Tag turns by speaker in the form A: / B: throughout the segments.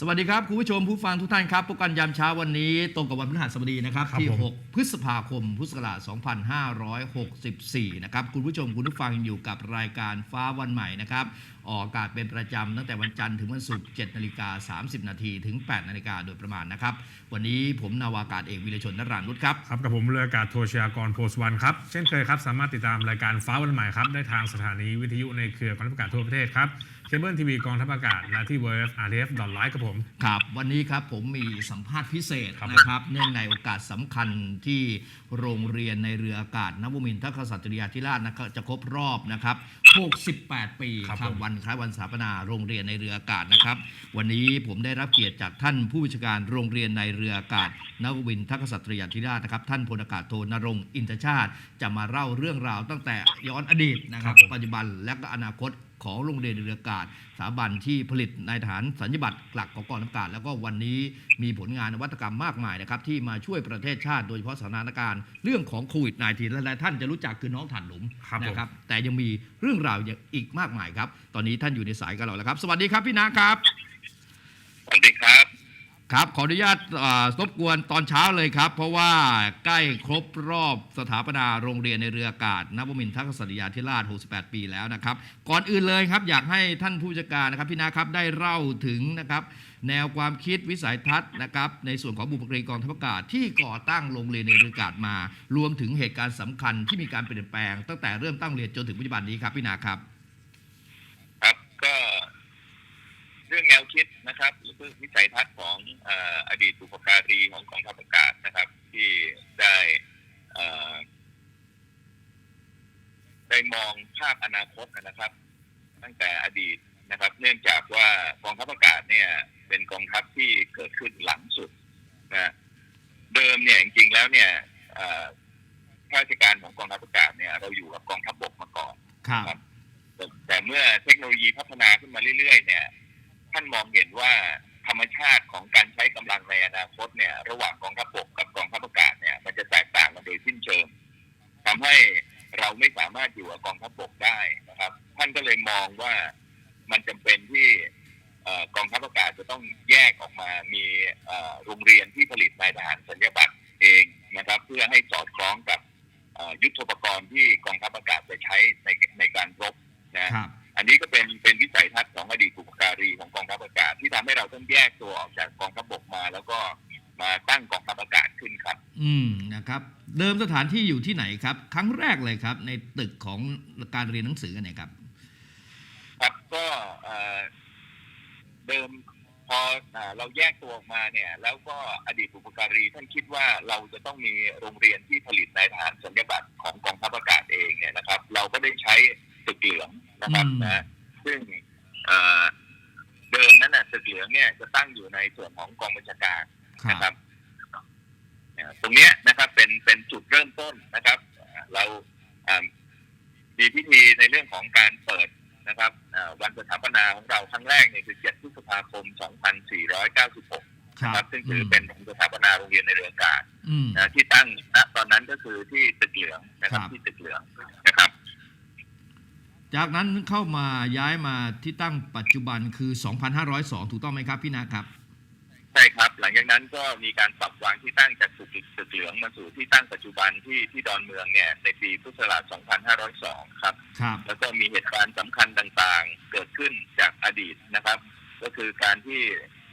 A: สวัสดีครับคุณผู้ชมผู้ฟังทุกท่านครับพบกันยามเช้าวันนี้ตรงกับวันพฤหัสบดีนะครับ
B: ครับ
A: ที่
B: ผม
A: 6พฤษภาคม พุทธศักราช 2564 นะครับคุณผู้ชมคุณผู้ฟังอยู่กับรายการฟ้าวันใหม่นะครับออกอากาศเป็นประจำตั้งแต่วันจันทร์ถึงวันศุกร์ 7 นาฬิกา 30 นาทีถึง 8 นาฬิกาโดยประมาณนะครับ วันนี้ผมนาวากาศเอกวิรชนนรานรุตครับ
B: ครับกับผมเรืออากาศโทชยากรโพสต์วันครับ เช่นเคยครับสามารถติดตามรายการฟ้าวันใหม่ครับได้ทางสถานีวิทยุในเครือกองทัพอากาศทั่วประเทศครับ เคเบิลทีวีกองทัพอากาศและที่ w w w r t f l i v e กับผม
A: ครับวันนี้ครับผมมีสัมภาษณ์พิเศษ
B: ครับ
A: นะครับ เนื่องในโอกาสสำคัญที่โรงเรียนในเรืออากาศนวมินทรกษัตริยาธิราชนะครับจะครบรอบนะครับ68 ปี
B: ครับ
A: ครับ
B: ผม
A: วันคล้ายวันสถาปนาโรงเรียนในเรืออากาศนะครับ วันนี้ผมได้รับเกียรติจากท่านผู้บัญชาการโรงเรียนในเรืออากาศนวมินทรกษัตริยาธิราชนะครับ ท่านพลอากาศโทนรงค์อินทชาติ จะมาเล่าเรื่องราวตั้งแต่ย้อนอดีตนะครับ
B: ครับผม
A: ปัจจุบันและก็อนาคต ของโรงเรียนเรืออากาศสถาบันที่ผลิตนายทหารสัญญบัตรหลักของกองทัพอากาศ แล้วก็วันนี้มีผลงานนวัตกรรมมากมายนะครับที่มาช่วยประเทศชาติโดยเฉพาะสถานการณ์เรื่องของโควิด -19 และหลายท่านจะรู้จักคือน้องถ่านหลุม
B: ครับผม
A: นะครับแต่ยังมีเรื่องราวอีกมากมายครับ ตอนนี้ท่านอยู่ในสายกับเราแล้วครับ สวัสดีครับพี่นาครับ
C: สวัสดีครับ
A: ครับขออนุญาตรบกวนตอนเช้าเลยครับ เพราะว่าใกล้ครบรอบสถาปนาโรงเรียนในเรืออากาศนวมินทรกษัตริยาธิราช 68 ปีแล้วนะครับ ก่อนอื่นเลยครับอยากให้ท่านผู้จัดการนะครับพี่นาครับได้เล่าถึงนะครับ แนวความคิดวิสัยทัศน์นะครับ ในส่วนของบุพการีกองทัพอากาศที่ก่อตั้งโรงเรียนในเรืออากาศมา รวมถึงเหตุการณ์สำคัญที่มีการเปลี่ยนแปลง ตั้งแต่เริ่มตั้งเรียนจนถึงปัจจุบันนี้ครับพี่นาครับ
C: ครับก็ รื่องแนวคิดนะครับหรือวิสัยทัศน์ของเอ่ออดีตบุพการีของกองทัพอากาศนะครับ ที่ได้เอ่อได้มองภาพอนาคตนะครับ ตั้งแต่อดีตนะครับ เนื่องจากว่ากองทัพอากาศเนี่ย เป็นกองทัพที่เกิดขึ้นหลังสุดนะเดิมเนี่ยจริงๆแล้วเนี่ยเอ่อข้าราชการของกองทัพอากาศเนี่ย เราอยู่กับกองทัพบกมาก่อน
A: ครับ
C: แต่แต่เมื่อเทคโนโลยีพัฒนาขึ้นมาเรื่อยๆ เนี่ย ท่านมองเห็นว่าธรรมชาติของการใช้กำลังในอนาคตเนี่ย ระหว่างกองทัพบกกับกองทัพอากาศเนี่ย มันจะแตกต่างกันโดยสิ้นเชิงทำให้เราไม่สามารถอยู่กับกองทัพบกได้นะครับ ท่านก็เลยมองว่า ดิม
A: สถานที่อยู่ที่ไหนครับ ครั้งแรกเลยครับ ในตึกของการเรียนหนังสือเนี่ยครับ
C: ครับก็เดิมพอเราแยกตัวออกมาเนี่ย แล้วก็อดีตบุพการีท่านคิดว่าเราจะต้องมีโรงเรียนที่ผลิตนายทหารสัญญาบัตรของกองทัพอากาศเองเนี่ยนะครับ เราก็ได้ใช้ตึกเหลืองนะครับนะซึ่งเดิมนั้นน่ะตึกเหลืองเนี่ยจะตั้งอยู่ในส่วนของกองบัญชาการนะครับ นี้ยนะครับเป็นเป็นจุดเริ่มต้นนะครับเอ่อเราอ่ามีพิธีในเรื่องของการเปิดนะครับอ่าวันสถาปนาของเราครั้งแรกเนี่ยคือ 7 พฤษภาคม 2496
A: ครั
C: นะครับบซึ่งถือเป็นวันสถาปนาโรงเรียนในเรืออากาศ
A: อืม
C: นะที่ตั้งณตอนนั้นก็คือที่ตึกเหลืองนะครับ
A: ครับ
C: ที่ตึกเหลืองนะครับ
A: จากนั้นเข้ามาย้ายมาที่ตั้งปัจจุบันคือ 2,502 ถูกต้องไหมครับพี่นาครับ
C: ใช่ครับ หลังจากนั้นก็มีการปรับวางที่ตั้งจากตึกตึกเหลืองมาสู่ที่ตั้งปัจจุบันที่ที่ดอนเมืองเนี่ยในปีพุทธศักราช 2502 ครับ
A: ครับ
C: แล้วก็มีเหตุการณ์สำคัญต่างๆ เกิดขึ้นจากอดีตนะครับ ก็คือการที่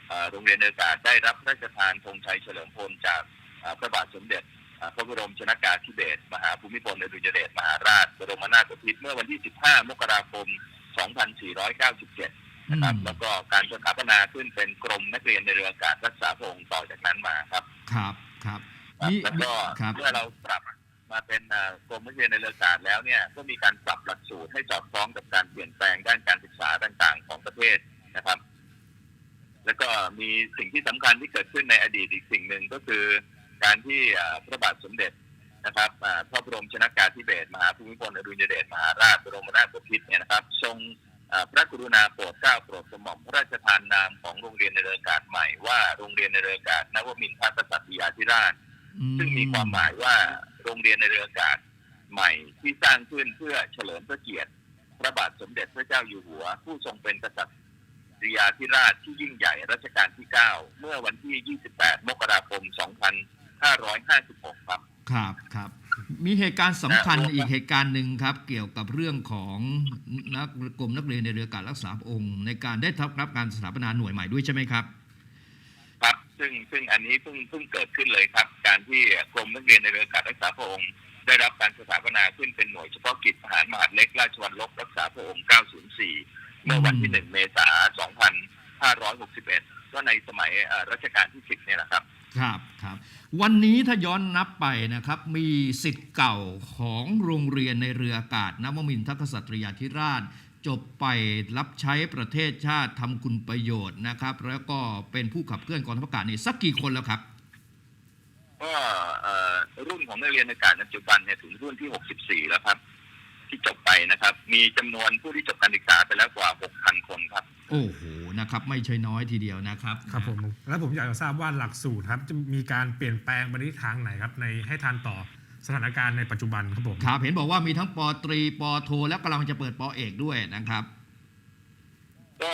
C: เอ่อโรงเรียนเรืออากาศได้รับพระราชทานธงชัยเฉลิมพลจากเอ่อพระบาทสมเด็จเอ่อพระบรมชนากาธิเบศรมหาภูมิพลอดุลยเดชมหาราชบรมนาถบพิตรเมื่อวันที่ 15 มกราคม 2497 นะครับ
A: อืม
C: แล้วก็การสถาปนาขึ้นเป็นกรมนักเรียนในเรืออากาศรักษาพระองค์ต่อจากนั้นมาครับ
A: ครับครับ
C: ครับ
A: นี่
C: แล้วก็
A: ครับ
C: เมื่อเราปรับมาเป็นอ่ากรมนักเรียนในเรืออากาศแล้วเนี่ยก็มีการปรับหลักสูตรให้สอดคล้องกับการเปลี่ยนแปลงด้านการศึกษาต่างๆ ของประเทศนะครับ แล้วก็มีสิ่งที่สำคัญที่เกิดขึ้นในอดีตอีกสิ่งหนึ่งก็คือ การที่อ่าพระบาทสมเด็จนะครับอ่าพระบรมชนากาธิเบศรมหาภูมิพลอดุลยเดชมหาราชบรมนาถบพิตรเนี่ยนะครับ ทรงอ่า พระกรุณาโปรดเกล้าโปรดกระหม่อมพระราชทานนามของโรงเรียนในเรือกาศใหม่ว่าโรงเรียนในเรือกาศนวมินทรกษัตริยาธิราช ซึ่งมีความหมายว่าโรงเรียนในเรือกาศใหม่ที่สร้างขึ้นเพื่อเฉลิมพระเกียรติ พระบาทสมเด็จพระเจ้าอยู่หัว ผู้ทรงเป็นกษัตริย์ตรียาธิราชที่ยิ่งใหญ่รัชกาลที่ 9 เมื่อวันที่ 28 มกราคม 2556 ครับ
A: ครับครับ มีเหตุการณ์สำคัญ
C: นะ
A: อีกเหตุการณ์หนึ่งครับ เกี่ยวกับเรื่องของนักกรมนักเรียนในเรืออากาศรักษาพระองค์ ในการได้รับการสถาปนาหน่วยใหม่ด้วยใช่ไหมครับ
C: ครับซึ่งซึ่งอันนี้เพิ่งเพิ่งเกิดขึ้นเลยครับ การที่กรมนักเรียนในเรืออากาศรักษาพระองค์ ได้รับการสถาปนาขึ้นเป็นหน่วยเฉพาะกิจทหารมหาดเล็กราชวัลลบรักษาพระองค์ 904 เมื่อวันที่ 1 เมษายน 2561 ก็ในสมัยเอ่อรัชกาลที่ 10 เนี่ยแหละครับ
A: ครับครับวันนี้ถ้าย้อนนับไปนะครับ มีสิทธิ์เก่าของโรงเรียนในเรืออากาศนวมินทกษัตริยาธิราช จบไปรับใช้ประเทศชาติทำคุณประโยชน์นะครับ แล้วก็เป็นผู้ขับเคลื่อนกองทัพอากาศนี่สักกี่คนแล้วครับ
C: ก็รุ่นของนักเรียนอากาศปัจจุบันเนี่ยถึงรุ่นที่ 64 แล้วครับ ที่จบไปนะครับ มีจำนวนผู้ที่จบการศึกษาไปแล้วกว่า 6,000 คนครับ
A: โอ้โหนะครับไม่ใช่น้อยทีเดียวนะครับ
B: ครับผมแล้วผมอยากจะทราบว่าหลักสูตรครับจะมีการเปลี่ยนแปลงไปในทิศทางไหนครับในให้ทันต่อสถานการณ์ในปัจจุบันครับผม
A: ครับเห็นบอกว่ามีทั้งปอตรีปอโท และกำลังจะเปิดปอเอกด้วยนะครับ
C: ก็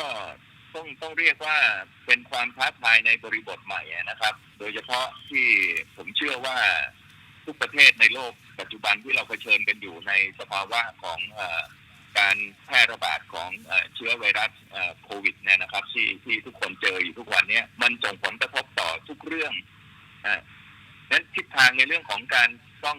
C: ต้องต้องเรียกว่าเป็นความท้าทายในบริบทใหม่นะครับ โดยเฉพาะที่ผมเชื่อว่าทุกประเทศในโลกปัจจุบันที่เราเผชิญกันอยู่ในสภาวะของเออ การแพร่ระบาดของเชื้อไวรัสโควิดเนี่ยนะครับที่ที่ทุกคนเจออยู่ทุกวันนี้มันส่งผลกระทบต่อทุกเรื่องนั้นทิศทางในเรื่องของการต้อง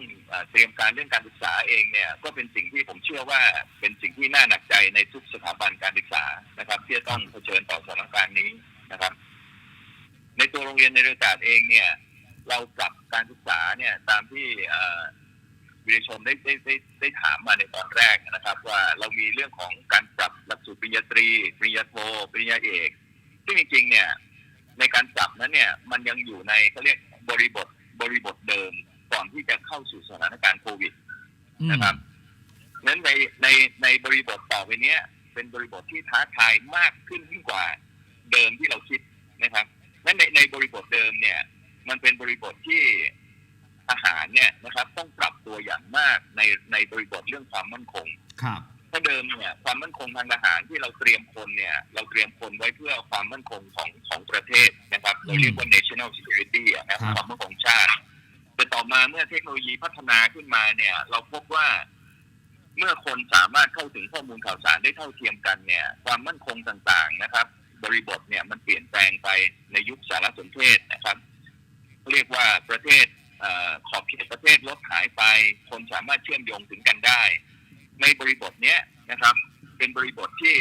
C: เตรียมการเรื่องการศึกษาเองเนี่ยก็เป็นสิ่งที่ผมเชื่อว่าเป็นสิ่งที่น่าหนักใจในทุกสถาบันการศึกษานะครับ ที่จะต้องเผชิญต่อสถานการณ์นี้นะครับ ในตัวโรงเรียนในเรืออากาศเองเนี่ย เราปรับการศึกษาเนี่ยตามที่ วิริชมได้ได้ได้ได้ถามมาในตอนแรกนะครับ ว่าเรามีเรื่องของการปรับหลักสูตรปริญญาตรีปริญญาโทปริญญาเอกซึ่งจริงๆเนี่ยในการปรับนั้นเนี่ยมันยังอยู่ในเขาเรียกบริบทบริบทเดิมก่อนที่จะเข้าสู่สถานการณ์โควิด
A: อืม
C: นะครับนั้นในในในบริบทต่อไปเนี้ย เป็นบริบทที่ท้าทายมากขึ้นยิ่งกว่าเดิมที่เราคิดนะครับนั้นในในบริบทเดิมเนี่ย มันเป็นบริบทที่ ทหารเนี่ยนะครับ ต้องปรับตัวอย่างมากในในบริบทเรื่องความมั่นคง
A: ครับ
C: ถ้าเดิมเนี่ยความมั่นคงทางทหารที่เราเตรียมคนเนี่ย เราเตรียมคนไว้เพื่อความมั่นคงของของประเทศนะครับ เราเรียกว่า national security อะนะความมั่นคงชาติแต่ต่อมาเมื่อเทคโนโลยีพัฒนาขึ้นมาเนี่ย เราพบว่าเมื่อคนสามารถเข้าถึงข้อมูลข่าวสารได้เท่าเทียมกันเนี่ย ความมั่นคงต่างๆนะครับ บริบทเนี่ยมันเปลี่ยนแปลงไปในยุคสารสนเทศนะครับ เรียกว่าประเทศเออ ขอบเขตประเทศลดหายไป คนสามารถเชื่อมโยงถึงกันได้ ในบริบทเนี้ยนะครับ เป็นบริบทที่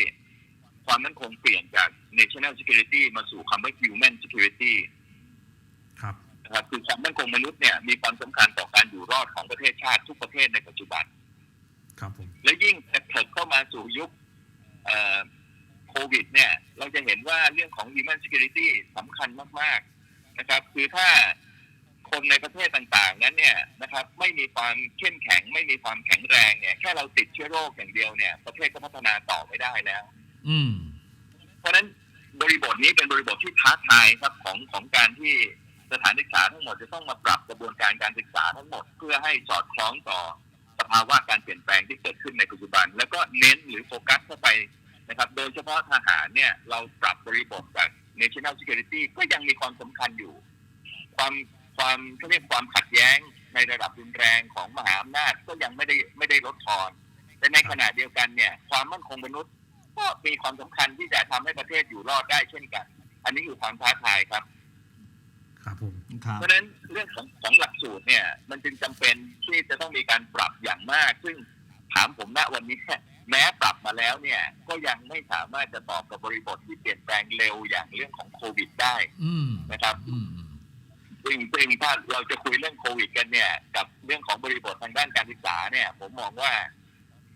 C: ความมั่นคงเปลี่ยนจาก national security มาสู่คำว่า human security
B: ครับ
C: นะครับคือความมั่นคงมนุษย์เนี่ยมีความสำคัญต่อการอยู่รอดของประเทศชาติทุกประเทศในปัจจุบัน
B: ครับผม
C: และยิ่งเถิดเข้ามาสู่ยุคเอ่อโควิด เนี่ย เราจะเห็นว่าเรื่องของ human security สำคัญมาก ๆ นะครับ คือถ้า คนในประเทศต่างๆ นั้นเนี่ยนะครับ ไม่มีความเข้มแข็ง ไม่มีความแข็งแรงเนี่ยแค่เราติดเชื้อโรคอย่างเดียวเนี่ย ประเทศก็พัฒนาต่อไม่ได้แล้ว
A: อืม
C: เพราะฉะนั้นบริบทนี้เป็นบริบทที่ท้าทายครับของของการที่สถานศึกษาทั้งหมดจะต้องมาปรับกระบวนการการศึกษาทั้งหมด เพื่อให้สอดคล้องต่อสภาวะการเปลี่ยนแปลงที่เกิดขึ้นในปัจจุบัน แล้วก็เน้นหรือโฟกัสเข้าไปนะครับ โดยเฉพาะทหารเนี่ยเราปรับบริบทจาก national security ก็ยังมีความสำคัญอยู่ ความ ความเขาเรียกความขัดแย้งในระดับรุนแรงของมหาอำนาจก็ยังไม่ได้ไม่ได้ลดทอนแต่ในขณะเดียวกันเนี่ย ความมั่นคงมนุษย์ ก็มีความสำคัญที่จะทำให้ประเทศอยู่รอดได้เช่นกัน อันนี้คือความท้าทายครับ
B: ครับผม
A: ครับ
C: เพราะฉะนั้นเรื่องของของหลักสูตรเนี่ย มันจึงจำเป็นที่จะต้องมีการปรับอย่างมาก ซึ่งถามผมณวันนี้แม้ปรับมาแล้วเนี่ย ก็ยังไม่สามารถจะตอบกับบริบทที่เปลี่ยนแปลงเร็วอย่างเรื่องของโควิดได้
A: อืม
C: นะครับ
A: อืมอืม
C: ซึ่งซึ่งถ้าเราจะคุยเรื่องโควิด กันเนี่ย กับเรื่องของบริบททางด้านการศึกษาเนี่ย ผมมองว่า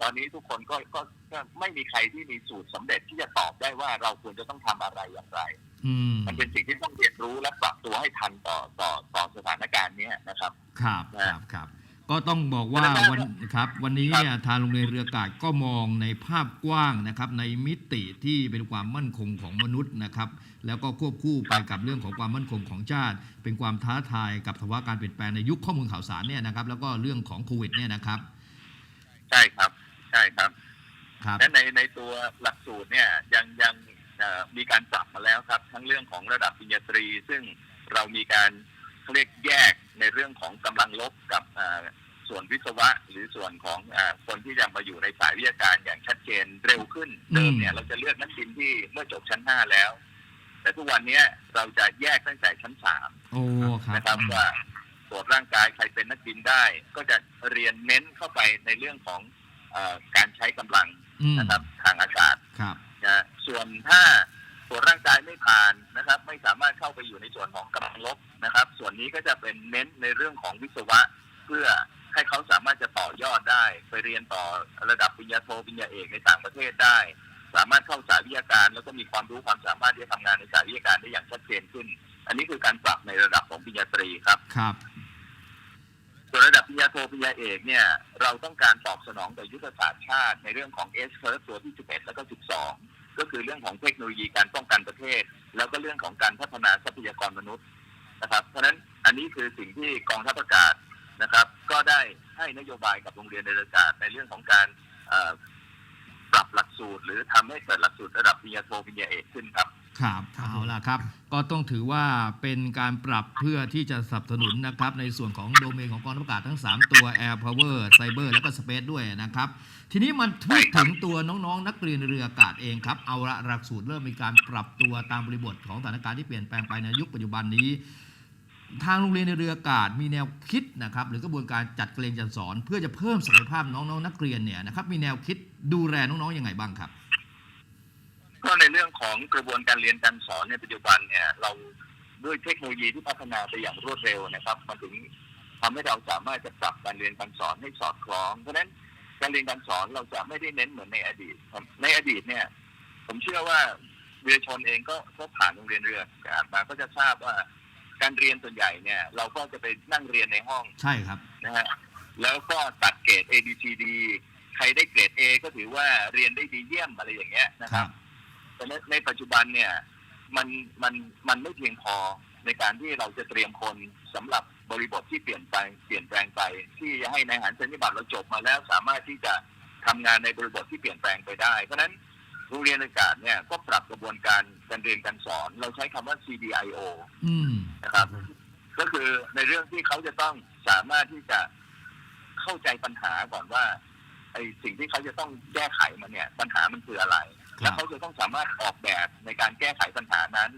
C: ตอนนี้ทุกคนก็ก็ก็ไม่มีใครที่มีสูตรสำเร็จที่จะตอบได้ว่าเราควรจะต้องทำอะไรอย่างไร
A: อืม
C: มันเป็นสิ่งที่ต้องเรียนรู้และปรับตัวให้ทันต่อต่อต่อสถานการณ์เนี้ยนะครับ
A: ครับครับครับ ก็ต้องบอกว่า
C: แล้วก็
A: วันครับ วันนี้เนี่ยทางโรงเรียนเรืออากาศก็มองในภาพกว้างนะครับ ในมิติที่เป็นความมั่นคงของมนุษย์นะครับ แล้วก็ควบคู่ไปกับเรื่องของความมั่นคงของชาติ เป็นความท้าทายกับภาวะการเปลี่ยนแปลงในยุคข้อมูลข่าวสารเนี่ยนะครับ แล้วก็เรื่องของโควิดเนี่ยนะครับ
C: ใช่ครับใช่ครับ
A: ครับ
C: และในในตัวหลักสูตรเนี่ยยังยังเอ่อมีการปรับมาแล้วครับ ทั้งเรื่องของระดับปริญญาตรี ซึ่งเรามีการเขาเรียกแยกในเรื่องของกำลังลบกับเอ่อส่วนวิศวะ หรือส่วนของเออคนที่จะมาอยู่ในสายวิทยาการอย่างชัดเจนเร็วขึ้นเดิมเนี่ยเราจะเลือกนักบินที่เมื่อจบชั้นห้าแล้ว แต่ทุกวันเนี้ยเราจะแยกตั้งแต่ชั้นสาม
A: โอ้ครับ
C: นะครับว่าตรวจร่างกายใครเป็นนักบินได้ ก็จะเรียนเน้นเข้าไปในเรื่องของเออการใช้กำลัง
A: อืม
C: นะครับ ทางอากาศ
A: ครับ
C: นะส่วนถ้าตรวจร่างกายไม่ผ่านนะครับ ไม่สามารถเข้าไปอยู่ในส่วนของกำลังลบนะครับ ส่วนนี้ก็จะเป็นเน้นในเรื่องของวิศวะ เพื่อให้เขาสามารถจะต่อยอดได้ ไปเรียนต่อระดับปริญญาโทปริญญาเอกในต่างประเทศได้ สามารถเข้าสายวิทยาการ แล้วก็มีความรู้ความสามารถที่จะทำงานในสายวิทยาการได้อย่างชัดเจนขึ้น อันนี้คือการปรับในระดับของปริญญาตรีครับ
A: ครับ
C: ส่วนระดับปริญญาโทปริญญาเอกเนี่ยเราต้องการตอบสนองต่อยุทธศาสตร์ชาติในเรื่องของ S curve ตัวที่ 11 แล้วก็ 12 ก็คือเรื่องของเทคโนโลยีการป้องกันประเทศ แล้วก็เรื่องของการพัฒนาทรัพยากรมนุษย์นะครับเพราะฉะนั้นอันนี้คือสิ่งที่กองทัพอากาศนะครับ ก็ได้ให้นโยบายกับโรงเรียนในอากาศในเรื่องของการ เอ่อปรับหลักสูตร หรือทำให้เกิดหลักสูตรระดับปริญญาโทปริญญาเอกขึ้นครับ
A: ครับเอาล่ะครับ ก็ต้องถือว่าเป็นการปรับเพื่อที่จะสนับสนุนนะครับ ในส่วนของโดเมนของกองทัพอากาศทั้ง 3 ตัว Air Power Cyber แล้วก็ Space ด้วยนะครับ ทีนี้มันพูดถึงตัวน้องๆ นักเรียนเรืออากาศเองครับ เอาละหลักสูตรเริ่มมีการปรับตัวตามบริบทของสถานการณ์ที่เปลี่ยนแปลงไปในยุคปัจจุบันนี้ ทางโรงเรียนในเรืออากาศมีแนวคิดนะครับหรือกระบวนการจัดเรียนการสอน เพื่อจะเพิ่มศักยภาพน้องๆนักเรียนเนี่ยนะครับมีแนวคิดดูแลน้องๆยังไงบ้างครับ
C: ก็ในเรื่องของกระบวนการเรียนการสอนในปัจจุบันเนี่ยเราด้วยเทคโนโลยีที่พัฒนาไปอย่างรวดเร็วนะครับมันถึงทำให้เราสามารถจะปรับการเรียนการสอนให้สอดคล้อง เพราะฉะนั้นการเรียนการสอนเราจะไม่ได้เน้นเหมือนในอดีต ในอดีตเนี่ย ผมเชื่อว่าเรือชนเองก็ก็ผ่านโรงเรียนเรืออากาศมาก็จะทราบว่า การเรียนส่วนใหญ่เนี่ย เราก็จะไปนั่งเรียนในห้อง
A: ใช่ครับ
C: นะฮะแล้วก็ตัดเกรด A B C D ใครได้เกรด A ก็ถือว่าเรียนได้ดีเยี่ยมอะไรอย่างเงี้ยนะ
A: ค
C: ค
A: รั
C: รับบแต่ในในปัจจุบันเนี่ยมันมันมันไม่เพียงพอในการที่เราจะเตรียมคนสำหรับบริบทที่เปลี่ยนไปเปลี่ยนแปลงไป ที่จะให้ในายหารสัญญบัตรเราจบมาแล้วสามารถที่จะทำงานในบริบทที่เปลี่ยนแปลงไปได้ เพราะฉะนั้น โรงเรียนอากาศเนี่ยก็ปรับกระบวนการการเรียนการสอน เราใช้คำว่า CDIO
A: อืม
C: นะครับ ก็คือในเรื่องที่เขาจะต้องสามารถที่จะเข้าใจปัญหาก่อนว่าไอ้สิ่งที่เขาจะต้องแก้ไขมันเนี่ย ปัญหามันคืออะไร
A: ครับ
C: แล้วเขาจะต้องสามารถออกแบบในการแก้ไขปัญหานั้น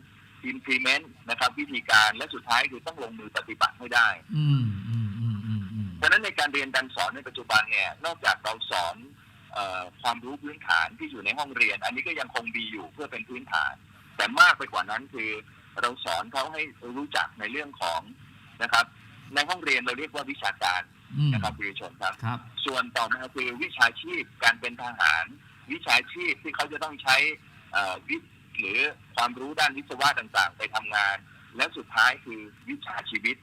C: implement นะครับ วิธีการและสุดท้ายคือต้องลงมือปฏิบัติให้ได้
A: อืมอืมอืมอืมอืม
C: เพราะฉะนั้นในการเรียนการสอนในปัจจุบันเนี่ย นอกจากเราสอนเออ ความรู้พื้นฐานที่อยู่ในห้องเรียน อันนี้ก็ยังคงดีอยู่เพื่อเป็นพื้นฐาน แต่มากไปกว่านั้นคือเราสอนเขาให้รู้จักในเรื่องของนะครับ ในห้องเรียนเราเรียกว่าวิชาการ
A: อืม
C: นะครับวิชนครับ
A: ครับ
C: ส่วนต่อมาคือวิชาชีพการเป็นทหาร วิชาชีพที่เขาจะต้องใช้เอ่อวิหรือความรู้ด้านวิศวะต่างๆ ไปทำงาน และสุดท้ายคือวิชาชีวิต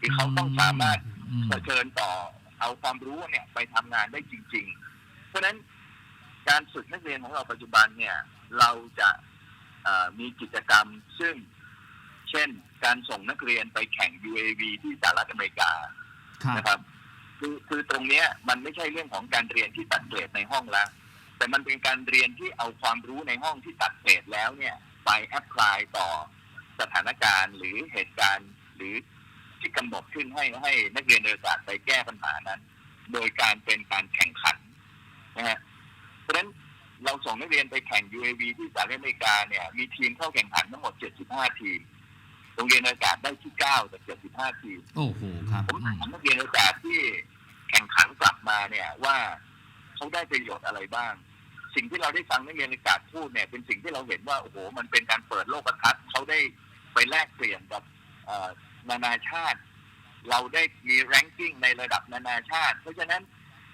C: คือเขาต้องสามารถ
A: อืม
C: เผชิญต่อเอาความรู้เนี่ยไปทำงานได้จริง ๆ เพราะฉะนั้นการฝึกนักเรียนของเราปัจจุบันเนี่ยเราจะเอ่อมีกิจกรรมซึ่งเช่น การส่งนักเรียนไปแข่ง UAV ที่สหรัฐอเมริกา
A: ครับ
C: นะครับคือคือตรงเนี้ยมันไม่ใช่เรื่องของการเรียนที่ตัดเกรดในห้องแล้ว แต่มันเป็นการเรียนที่เอาความรู้ในห้องที่ตัดเกรดแล้วเนี่ยไปแอพพลายต่อสถานการณ์หรือเหตุการณ์หรือที่กำหนดขึ้นให้ให้นักเรียนเรืออากาศไปแก้ปัญหานั้น โดยการเป็นการแข่งขัน นะฮะเพราะฉะนั้นเราส่งนักเรียนไปแข่ง UAV ที่สหรัฐอเมริกาเนี่ยมีทีมเข้าแข่งขันทั้งหมด 75 ทีม โรงเรียนอากาศได้ที่ 9 จาก 75 ทีม
A: โอ้โหครับ
C: ผม
A: อืม
C: ถามนักเรียนอากาศที่แข่งขันกลับมาเนี่ยว่าเขาได้ประโยชน์อะไรบ้าง สิ่งที่เราได้ฟังนักเรียนอากาศพูดเนี่ยเป็นสิ่งที่เราเห็นว่าโอ้โหมันเป็นการเปิดโลกทัศน์เขาได้ไปแลกเปลี่ยนกับเอ่อนานาชาติ เราได้มีแรงกิ้งในระดับนานาชาติ เพราะฉะนั้น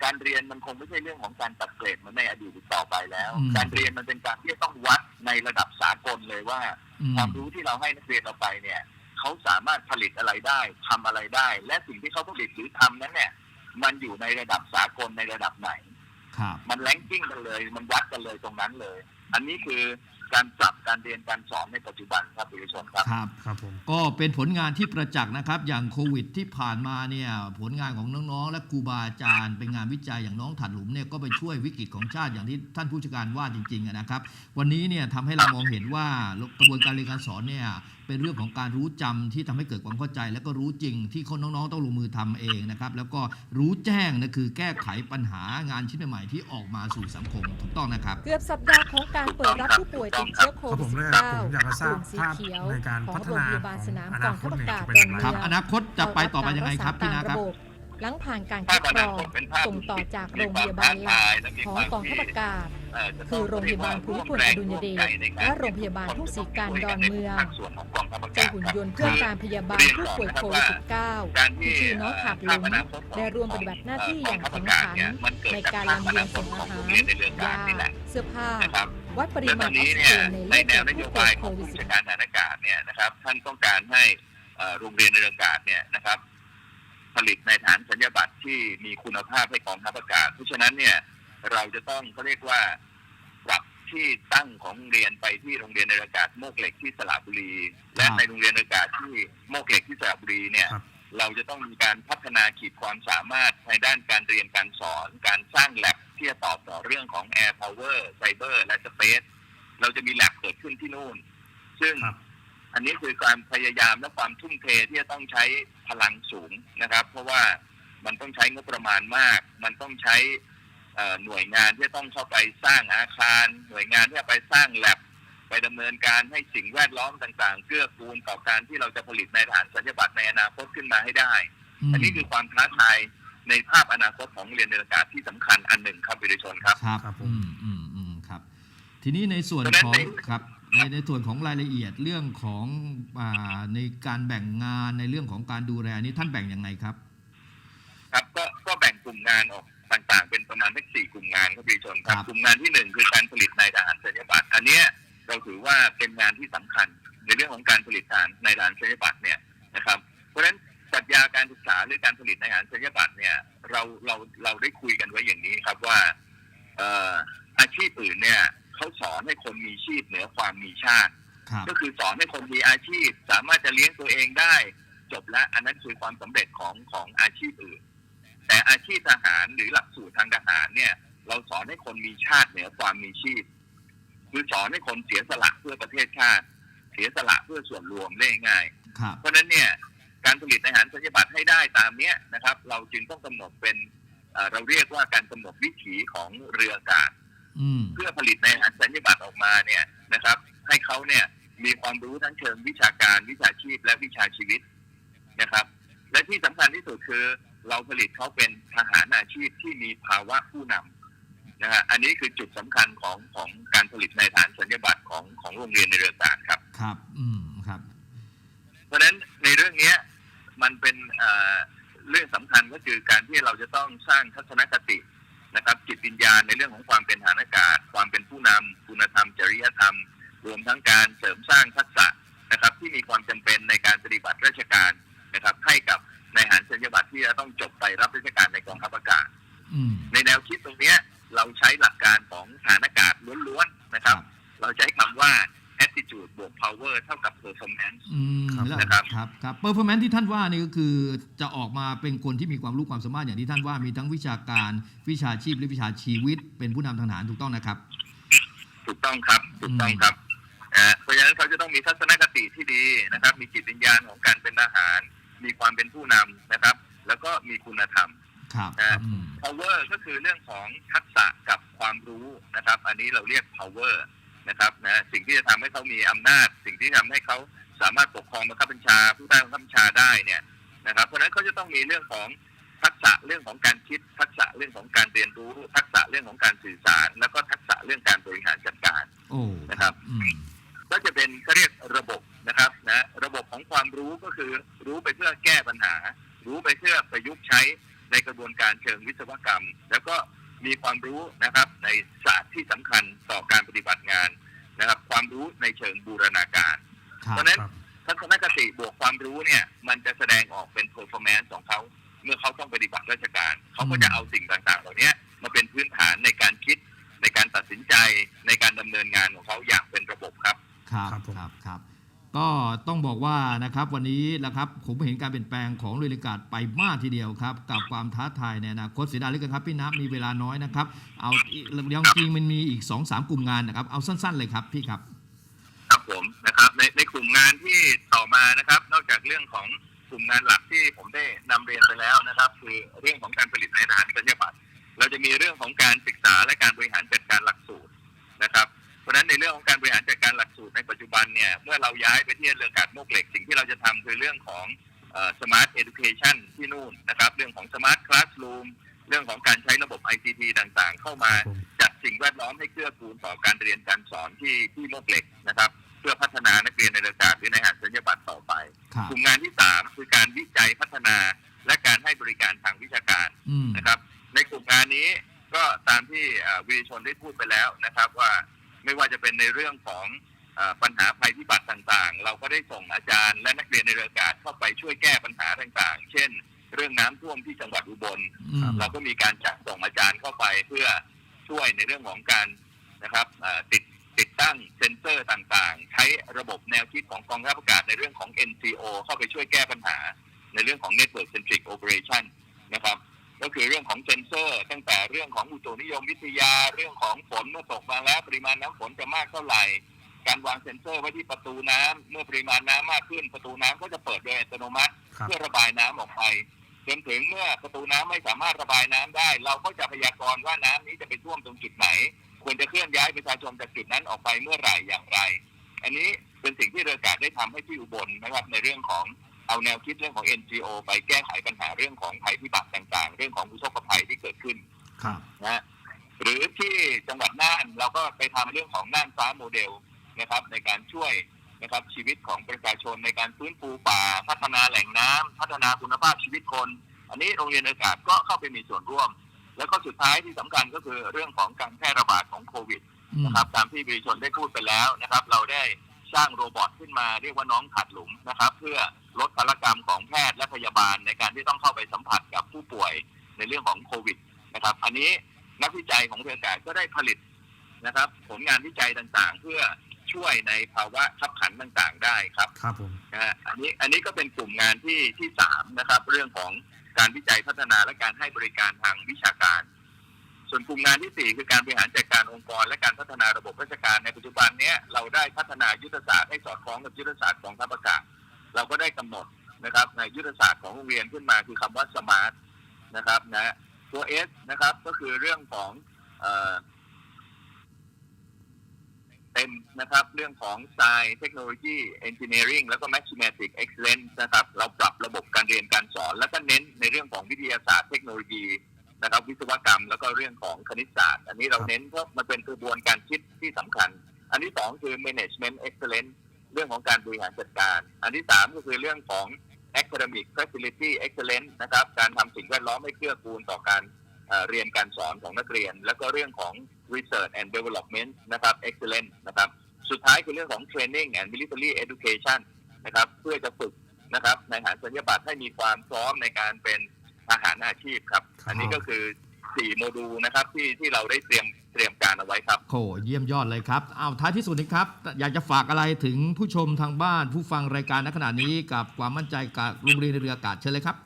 C: การเรียนมันคงไม่ใช่เรื่องของการตัดเกรดเหมือนในอดีตอีกต่อไปแล้ว
A: อืม
C: การเรียนมันเป็นการที่จะต้องวัดในระดับสากลเลยว่า
A: อืม
C: ความรู้ที่เราให้นักเรียนเราไปเนี่ยเขาสามารถผลิตอะไรได้ทำอะไรได้ และสิ่งที่เขาผลิตหรือทำนั้นเนี่ยมันอยู่ในระดับสากลในระดับไหน
A: ครับ
C: มันแรงกิ้งกันเลย มันวัดกันเลยตรงนั้นเลย อันนี้คือ การปรับการเรียนการสอนในปัจจุบันครับคุณผู้ชมครับ
A: ครับ
B: ครับผม
A: ก็เป็นผลงานที่ประจักษ์นะครับ อย่างโควิดที่ผ่านมาเนี่ยผลงานของน้องๆ และครูบาอาจารย์ เป็นงานวิจัยอย่างน้องถัดหลุมเนี่ยก็ไปช่วยวิกฤตของชาติอย่างที่ท่านผู้จัดการว่าจริงๆนะครับ วันนี้เนี่ยทำให้เรามองเห็นว่ากระบวนการเรียนการสอนเนี่ย เป็นเรื่องของการรู้จำที่ทำให้เกิดความเข้าใจ และก็รู้จริงที่คนน้องๆ ต้องลงมือทำเองนะครับ แล้วก็รู้แจ้งนะคือแก้ไขปัญหางานชิ้นใหม่ๆที่ออกมาสู่สังคมถูกต้องนะครับ
D: เกือบสัปดาห์ของการเปิดรับผู้ป่วยติดเชื้อโค
B: ครับ
D: วิ
B: ผ
D: ด
B: มเลย
D: -19
B: ครับผมอยากจะทราบ
D: กลุ่มสี
B: ภาพ
D: เขียว
B: ในการ
D: ของ
B: พัฒ
D: โรง
B: นา
D: พยาบาลสนาม
B: ของ
D: กองทัพอากาศ
B: อ
D: ด
B: นา
D: อน
B: คต
D: เมื
B: เนี่ย
D: อง
B: จะเป็นยังไง
A: ครับอนาคตจะไปต่อไปยังไงครับพี่นาครับ
D: เาต หลังผ่านการ
C: ภา
D: คั
C: พ
D: ด
C: อก
D: ร
C: นา
D: อง
C: คตเป็นภาพ
D: ส่งต่อจาก
C: มี
D: โรง
C: คว
D: พยาบาลหลัก
C: และมี
D: ของ
C: ความ
D: กองทัพอากาศ
C: เอ่อจะต้
D: คือโรงพยาบาลภูมิพลอดุลยเดชและโรงพยาบาลทุ่งศรีการดอนเมือง
C: ภาคส่วนของกองทัพอา
D: ใช้
C: กาศ
D: หุ่น
C: ครับ
D: ยนต์เพื่อการพยาบาลผู้ป่วยโควิด -19
C: การที่
D: ที่ชื่อน้องขาดหลุมได้ร่วมปฏิบัติหน้าที่อย่างแข็งขันในการลำเลียงส่งอาหารยาเสื้อผ้า
C: นะครับ
D: วัดปริ
C: และต
D: มา
C: อ
D: ณ
C: น
D: ออก
C: นี้
D: ซิ
C: เนี่ย
D: เจนใน
C: ใน
D: เลือด
C: แน
D: ข
C: ว
D: อง
C: น
D: ผู้
C: โย
D: ป่ว
C: บายยของผู้
D: โควิด
C: จัดการฐานอากาศเนี่ยนะครับท่านต้องการให้เอ่อโรงเรียนในอากาศเนี่ยนะครับ ผลิตในฐานสัญญาบัตรที่มีคุณภาพให้กองทัพอากาศ เพราะฉะนั้นเนี่ยเราจะต้องเขาเรียกว่าปรับที่ตั้งของโรงเรียนไปที่โรงเรียนในอากาศโมกเหล็กที่สระบุรี และ
A: ครับ
C: ในโรงเรียนในอากาศที่โมกเหล็กที่สระบุรีเนี่ย
B: ครับ
C: เราจะต้องมีการพัฒนาขีดความสามารถในด้านการเรียนการสอน การสร้างแลบที่จะตอบต่อเรื่องของ Air Power Cyber และ Space เราจะมีแลบเกิดขึ้นที่นู่น ซึ่ง
B: ครับ
C: อันนี้คือการพยายามและความทุ่มเทที่จะต้องใช้พลังสูงนะครับ เพราะว่ามันต้องใช้งบประมาณมาก มันต้องใช้เอ่อหน่วยงานที่จะต้องเข้าไปสร้างอาคาร หน่วยงานที่จะไปสร้างแลบไปดำเนินการให้สิ่งแวดล้อมต่างๆเกื้อกูลต่อการที่เราจะผลิตในฐานสัญญาบัตรในอนาคตขึ้นมาให้ได้
A: ม
C: อันนี้คือความท้าทายในภาพอนาคตของเรียนในอากาศที่สำคัญอันหนึ่งครับวิริชนครับ
A: ครับ
B: ครับผม
A: อืมอืมอืมครับ ทีนี้ในส่วน
C: เพราะฉะนั้น
A: ของ
C: ใน
A: ครับ ในในส่วนของรายละเอียดเรื่องของอ่าในการแบ่งงานในเรื่องของการดูแลนี้ท่านแบ่งยังไงครับ
C: ครับก็ก็แบ่งกลุ่มงานออกต่างๆ เป็นประมาณสักสี่กลุ่มงานครับพี่ชนครับ
A: ครับ
C: กลุ่มงานที่หนึ่งคือการผลิตนายทหารสัญญาบัตรอันเนี้ยเราถือว่าเป็นงานที่สำคัญ ในเรื่องของการผลิตทหารนายทหารสัญญาบัตรเนี่ยนะครับเพราะฉะนั้นปรัชญาการศึกษาหรือการผลิตนายทหารสัญญาบัตรเนี่ยเราเราเราได้คุยกันไว้อย่างนี้ครับว่าเอ่ออาชีพอื่นเนี่ย เขาสอนให้คนมีชีพเหนือความมีชาติ
A: ครับ
C: ก็คือสอนให้คนมีอาชีพ สามารถจะเลี้ยงตัวเองได้ จบแล้วอันนั้นคือความสำเร็จของของอาชีพอื่น แต่อาชีพทหารหรือหลักสูตรทางทหารเนี่ย เราสอนให้คนมีชาติเหนือความมีชีพ คือสอนให้คนเสียสละเพื่อประเทศชาติ เสียสละเพื่อส่วนรวมได้ง่าย
A: ครับ
C: เพราะฉะนั้นเนี่ยการผลิตอาหารสัญญาบัตรให้ได้ตามเนี้ยนะครับ เราจึงต้องกำหนดเป็นเอ่อเราเรียกว่าการกำหนดวิถีของเรืออากาศ
A: อืม
C: เพื่อผลิตในอาหารสัญญาบัตรออกมาเนี่ยนะครับ ให้เขาเนี่ยมีความรู้ทั้งเชิงวิชาการวิชาชีพและวิชาชีวิตนะครับ และที่สำคัญที่สุดคือ เราผลิตเขาเป็นทหารอาชีพที่มีภาวะผู้นำนะฮะอันนี้คือจุดสำคัญของของการผลิตในฐานสัญญาบัตรของของโรงเรียนในเรืออากาศครับ
A: ครับ อืมครับ
C: เพราะฉะนั้นในเรื่องเนี้ยมันเป็นเอ่อเรื่องสำคัญก็คือการที่เราจะต้องสร้างทัศนคติ นะครับจิตวิญญาณในเรื่องของความเป็นฐานอากาศ ความเป็นผู้นำคุณธรรม จริยธรรม รวมทั้งการเสริมสร้างทักษะนะครับ ที่มีความจำเป็นในการปฏิบัติราชการนะครับ ให้กับนายทหารสัญญาบัตรที่จะต้องจบไปรับราชการในกองทัพอากาศ
A: อืม
C: ในแนวคิดตรงเนี้ยเราใช้หลักการของฐานอากาศล้วนๆนะครับ เราใช้คำว่า attitude บวก power เท่ากับ performance
A: อืม
B: ครับ
A: แล้ว
C: นะครับ
A: ครับครับเปอร์ฟอร์แมนซ์ที่ท่านว่านี่ก็คือจะออกมาเป็นคนที่มีความรู้ความสามารถอย่างที่ท่านว่ามีทั้งวิชาการวิชาชีพและวิชาชีวิต เป็นผู้นำทางทหารถูกต้องนะครับ
C: ถูกต้องครับถูกต้องครับอ่าเพราะฉะนั้นเขาจะต้องมีทัศนคติที่ดีนะครับ มีจิตวิญญาณของการเป็นทหาร มีความเป็นผู้นำนะครับ แล้วก็มีคุณธรรม
A: ครับ
C: ครับ
A: อืม
C: power ก็คือเรื่องของทักษะกับความรู้นะครับ อันนี้เราเรียก power นะครับนะสิ่งที่จะทำให้เขามีอำนาจ สิ่งที่ทำให้เขา สามารถปกครองบังคับบัญชา ผู้ใต้บังคับบัญชาได้เนี่ยนะครับ เพราะฉะนั้นเขาจะต้องมีเรื่องของทักษะเรื่องของการคิด ทักษะเรื่องของการเรียนรู้ ทักษะเรื่องของการสื่อสาร แล้วก็ทักษะเรื่องการบริหารจัดการ
A: โอ้
C: นะครับ
A: อืม
C: ก็จะเป็นเขาเรียกระบบนะครับนะระบบของความรู้ก็คือรู้ไปเพื่อแก้ปัญหา รู้ไปเพื่อประยุกต์ใช้ในกระบวนการเชิงวิศวกรรม แล้วก็มีความรู้นะครับ นะครับ วันนี้นะครับ
B: ผม
A: เห็นการเปลี่ยนแปลงของเรือกาศไปมากทีเดียวครับ กับความท้าทายในอนาคตเสียดายเหลือเกินครับพี่นับมีเวลาน้อยนะครับ เอายังจริงมันมีอีก2อสามกลุ่มงานนะครับ เอาสั้น ๆ เลยครับพี่ครับ
C: ครับผมนะครับในในกลุ่มงานที่ต่อมานะครับ นอกจากเรื่องของกลุ่มงานหลักที่ผมได้นำเรียนไปแล้วนะครับ คือเรื่องของการผลิตในทหารสัญญาบัตรเราจะมีเรื่องของการศึกษาและการบริหารจัดการหลักสูตรนะครับ ราะฉะนั้นในเรื่องของการบริหารจัดการหลักสูตรในปัจจุบันเนี่ยเมื่อเราย้ายไปที่เรืออากาศโมกเหล็กสิ่งที่เราจะทำคือเรื่องของสมาร์ทเอดูเคชันที่นู่นนะครับ เรื่องของสมาร์ทคลาส o ูมเรื่องของการใช้ระบบ ICT ต่างๆ เข้ามา
B: ผม
C: จัดสิ่งแวดล้อมให้เกื้อกูลต่อการเรียนการสอนที่ที่โมกเหล็กนะครับ เพื่อพัฒนานักเรียนในเรืออากาศหรือในหารสัญญาบัตรต่อไป
A: ครับ
C: กลุ่มงานที่สามคือการวิจัยพัฒนาและการให้บริการทางวิชาการ
A: อืม
C: นะครับ ในกลุ่มงานนี้ก็ตามที่เอ่อวีรชนได้พูดไปแล้วนะครับว่า ไม่ว่าจะเป็นในเรื่องของเออปัญหาภัยพิบัติต่างๆ เราก็ได้ส่งอาจารย์และนักเรียนในเรืออากาศเข้าไปช่วยแก้ปัญหาต่างๆ เช่น เรื่องน้ำท่วมที่จังหวัดอุบล
A: อืม
C: เราก็มีการจัดส่งอาจารย์เข้าไปเพื่อช่วยในเรื่องของการนะครับเอ่อติดติดตั้งเซ็นเซอร์ต่างๆ ใช้ระบบแนวคิดของกองทัพอากาศในเรื่องของ NCO เข้าไปช่วยแก้ปัญหา ในเรื่องของ Network Centric Operation นะครับ ก็คือเรื่องของเซ็นเซอร์ ตั้งแต่เรื่องของอุตุนิยมวิทยาเรื่องของฝนเมื่อตกมาแล้วปริมาณน้ำฝนจะมากเท่าไหร่ การวางเซ็นเซอร์ไว้ที่ประตูน้ำเมื่อปริมาณน้ำมากขึ้นประตูน้ำก็จะเปิดโดยอัตโนมัติ
B: ครับ
C: เพื่อระบายน้ำออกไปจนถึงเมื่อประตูน้ำไม่สามารถระบายน้ำได้ เราก็จะพยากรณ์ว่าน้ำนี้จะไปท่วมตรงจุดไหน ควรจะเคลื่อนย้ายประชาชนจากจุดนั้นออกไปเมื่อไหร่อย่างไร อันนี้เป็นสิ่งที่เรืออากาศได้ทำให้ที่อุบลนะครับในเรื่องของ เอาแนวคิดเรื่องของ NGO ไปแก้ไขปัญหาเรื่องของภัยพิบัติต่างๆ เรื่องของอุทกภัยที่เกิดขึ้น
A: ครับ
C: นะฮะหรือที่จังหวัดน่านเราก็ไปทำเรื่องของน่านฟ้าโมเดลนะครับ ในการช่วยนะครับชีวิตของประชาชนในการฟื้นฟูป่า พัฒนาแหล่งน้ำพัฒนาคุณภาพชีวิตคน อันนี้โรงเรียนอากาศก็เข้าไปมีส่วนร่วม แล้วก็สุดท้ายที่สำคัญก็คือเรื่องของการแพร่ระบาดของโควิด
A: อืม
C: นะครับตามที่บริชนได้พูดไปแล้วนะครับ เราได้ สร้างโรบอทขึ้นมาเรียกว่าน้องขัดหลุมนะครับ เพื่อลดภารกรรมของแพทย์และพยาบาลในการที่ต้องเข้าไปสัมผัสกับผู้ป่วยในเรื่องของโควิดนะครับ อันนี้นักวิจัยของเรืออากาศก็ได้ผลิตนะครับ ผลงานวิจัยต่างๆ เพื่อช่วยในภาวะขับขันต่างๆ ได้ครับ
B: ครับผม
C: นะฮะอันนี้อันนี้ก็เป็นกลุ่มงานที่ที่สามนะครับ เรื่องของการวิจัยพัฒนาและการให้บริการทางวิชาการ ส่วนกลุ่มงานที่สี่คือการบริหารจัดการองค์กร และการพัฒนาระบบราชการในปัจจุบันนี้เราได้พัฒนายุทธศาสตร์ให้สอดคล้องกับยุทธศาสตร์ของทัพอากาศเราก็ได้กำหนดนะครับในยุทธศาสตร์ของโรงเรียนขึ้นมาคือคำว่าสมาร์ทนะครับนะตัว S นะครับก็คือเรื่องของเอ่อเต็มนะครับ เรื่องของ Science Technology Engineering แล้วก็ Mathematics Excellence นะครับ เราปรับระบบการเรียนการสอน แล้วก็เน้นในเรื่องของวิทยาศาสตร์เทคโนโลยี นะครับวิศวกรรมแล้วก็เรื่องของคณิตศาสตร์ อันนี้เราเน้นเพราะมันเป็นกระบวนการคิดที่สำคัญ อันที่สองคือ Management Excellence เรื่องของการบริหารจัดการ อันที่สามก็คือเรื่องของ Academic Facility Excellence นะครับการทำสิ่งแวดล้อมให้เกื้อกูลต่อการเอ่อเรียนการสอนของนักเรียน แล้วก็เรื่องของ Research and Development นะครับ Excellence นะครับสุดท้ายคือเรื่องของ Training and Military Education นะครับเพื่อจะฝึกนะครับในทหารสัญญาบัตรให้มีความพร้อมในการเป็น ทหารอาชีพครับ อันนี้ก็คือสี่โมดูลนะครับที่ที่เราได้เตรียมเตรียมการเอาไว้ครับ
A: โหเยี่ยมยอดเลยครับเอาท้ายที่สุดนี้ครับ อยากจะฝากอะไรถึงผู้ชมทางบ้าน ผู้ฟังรายการณขณะนี้กับความมั่นใจกับโรงเรียนเรืออากาศเชิญเลยครับ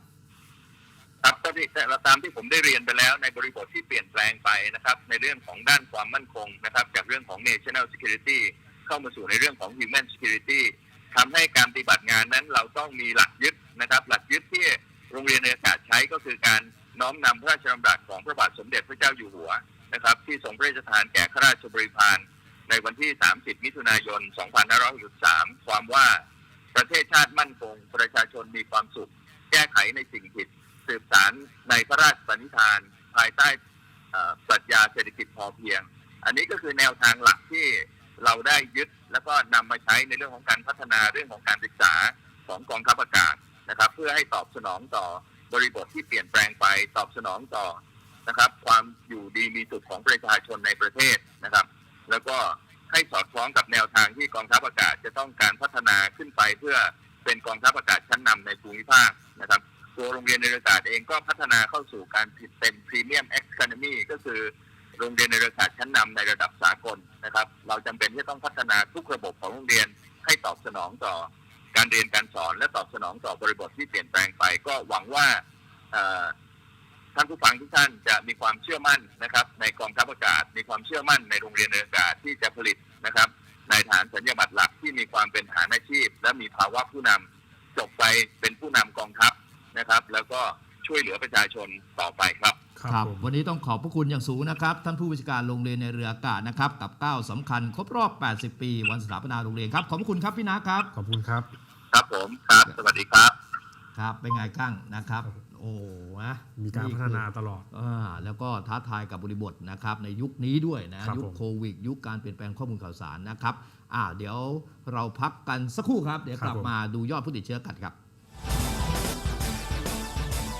C: ครับก็ที่แต่ตามที่ผมได้เรียนไปแล้วในบริบทที่เปลี่ยนแปลงไปนะครับ ในเรื่องของด้านความมั่นคงนะครับจากเรื่องของ national security เข้ามาสู่ในเรื่องของ human security ทำให้การปฏิบัติงานนั้นเราต้องมีหลักยึดนะครับ หลักยึดที่ โรงเรียนในอากาศใช้ก็คือการน้อมนำพระราชดำรัสของพระบาทสมเด็จพระเจ้าอยู่หัวนะครับ ที่ทรงพระราชทานแก่ข้าราชบริพารในวันที่ 30 มิถุนายน 2563 ความว่าประเทศชาติมั่นคง ประชาชนมีความสุข แก้ไขในสิ่งผิด สืบสารในพระราชปณิธาน ภายใต้ปรัชญาเศรษฐกิจพอเพียง อันนี้ก็คือแนวทางหลักที่เราได้ยึดแล้วก็นำมาใช้ในเรื่องของการพัฒนาเรื่องของการศึกษาของกองทัพอากาศ นะครับ เพื่อให้ตอบสนองต่อบริบทที่เปลี่ยนแปลงไปตอบสนองต่อนะครับ ความอยู่ดีมีสุขของประชาชนในประเทศนะครับ แล้วก็ให้สอดคล้องกับแนวทางที่กองทัพอากาศจะต้องการพัฒนาขึ้นไปเพื่อเป็นกองทัพอากาศชั้นนำในภูมิภาคนะครับ ตัวโรงเรียนในอากาศเองก็พัฒนาเข้าสู่การผิดเต็มพรีเมียมเอ็กซ์คนมีก็คือโรงเรียนในระดับชั้นนำในระดับสากลนะครับ เราจำเป็นที่ต้องพัฒนาทุกระบบของโรงเรียนให้ตอบสนองต่อ การเรียนการสอนและตอบสนองต่อบริบทที่เปลี่ยนแปลงไป ก็หวังว่าท่านผู้ฟังทุกท่านจะมีความเชื่อมั่นนะครับ ในกองทัพอากาศ มีความเชื่อมั่นในโรงเรียนอากาศที่จะผลิตนะครับนายทหานสัญญาบัตรหลักที่มีความเป็นฐานอาชีพ และมีภาวะผู้นำจบไปเป็นผู้นำกองทัพนะครับ แล้วก็ ช่วยเหลือประชาชนต่อไปครับ
A: ครับวันนี้ต้องขอบพระคุณอย่างสูงนะครับ ท่านผู้วิชาการโรงเรียนในเรืออากาศนะครับ กับก้าวสำคัญครบรอบ 80 ปี วันสถาปนาโรงเรียนครับ ขอบพระคุณครับพี่นะครับ
B: ขอบคุณครับ
C: ครับผมครับ สวัสดีครับ
A: ครับเป็นไงกั้งนะครับ โอ้นะ
B: มีการพัฒนาตลอด
A: อ่าแล้วก็ท้าทายกับบริบทนะครับ ในยุคนี้ด้วยนะ
B: ครับ
A: ยุค
B: ผม
A: โควิด ยุคการเปลี่ยนแปลงข้อมูลข่าวสารนะครับอ่าเดี๋ยวเราพักกันสักครู่ครับ เดี๋ยวกลับมาดูยอดผู้ติดเชื้อกันครับ